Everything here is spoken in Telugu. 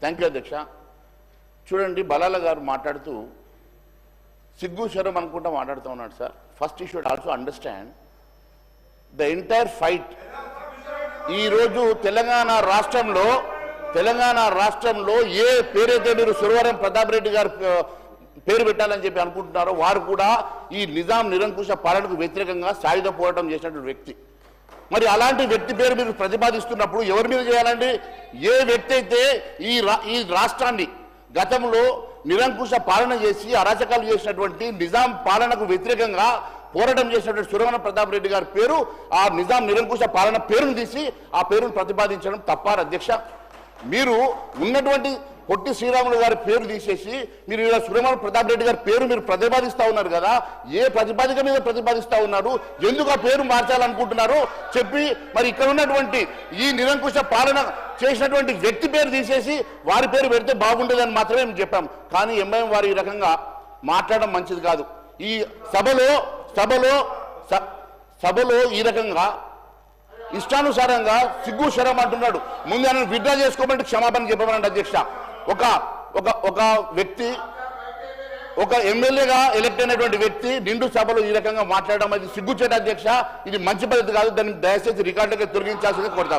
థ్యాంక్ యూ అధ్యక్ష చూడండి బలాల గారు మాట్లాడుతూ సిగ్గు శరం అనుకుంటా మాట్లాడుతూ ఉన్నాడు sir. First you should also understand the entire fight ఈరోజు తెలంగాణ రాష్ట్రంలో తెలంగాణ రాష్ట్రంలో ఏ పేరైతే మీరు సురవరం ప్రతాప్ రెడ్డి గారు పేరు పెట్టాలని చెప్పి అనుకుంటున్నారో వారు కూడా ఈ నిజాం నిరంకుశ పాలనకు వ్యతిరేకంగా సాయుధ పోరాటం చేసినటువంటి వ్యక్తి. మరి అలాంటి వ్యక్తి పేరు మీరు ప్రతిపాదిస్తున్నప్పుడు ఎవరి మీద చేయాలండి? ఏ వ్యక్తి అయితే ఈ రా ఈ రాష్ట్రాన్ని గతంలో నిరంకుశ పాలన చేసి అరాచకాలు చేసినటువంటి నిజాం పాలనకు వ్యతిరేకంగా పోరాటం చేసినటువంటి సురవణ ప్రతాప్ రెడ్డి గారి పేరు ఆ నిజాం నిరంకుశ పాలన పేరును తీసి ఆ పేరును ప్రతిపాదించడం తప్పారు అధ్యక్ష. మీరు ఉన్నటువంటి పొట్టి శ్రీరాములు గారి పేరు తీసేసి మీరు ఇలా సురమణ ప్రతాప్ రెడ్డి గారి పేరు మీరు ప్రతిపాదిస్తా ఉన్నారు కదా? ఏ ప్రతిపాదిక మీద ప్రతిపాదిస్తా ఉన్నారు? ఎందుకు ఆ పేరు మార్చాలనుకుంటున్నారు? చెప్పి మరి ఇక్కడ ఉన్నటువంటి ఈ నిరంకుశ పాలన చేసినటువంటి వ్యక్తి పేరు తీసేసి వారి పేరు పెడితే బాగుండేదని మాత్రమే మేము చెప్పాం. కానీ ఎంఐఎం వారు ఈ రకంగా మాట్లాడడం మంచిది కాదు. ఈ సభలో సభలో స- సభలో ఈ రకంగా ఇష్టానుసారంగా సిగ్గు శరం అంటున్నాడు. ముందు ఆయన విడ్డా చేసుకోమంటే క్షమాపణ చెప్పమన్నాడు అధ్యక్ష. ఒక ఒక ఒక వ్యక్తి ఒక ఎమ్మెల్యేగా ఎలక్ట్ అయినటువంటి వ్యక్తి నిండు సభలో ఈ రకంగా మాట్లాడడం అది సిగ్గుచేట అధ్యక్ష ఇది మంచి పద్ధతి కాదు దాన్ని దయచేసి రికార్డుగా తొలగించాల్సింది కోరుతా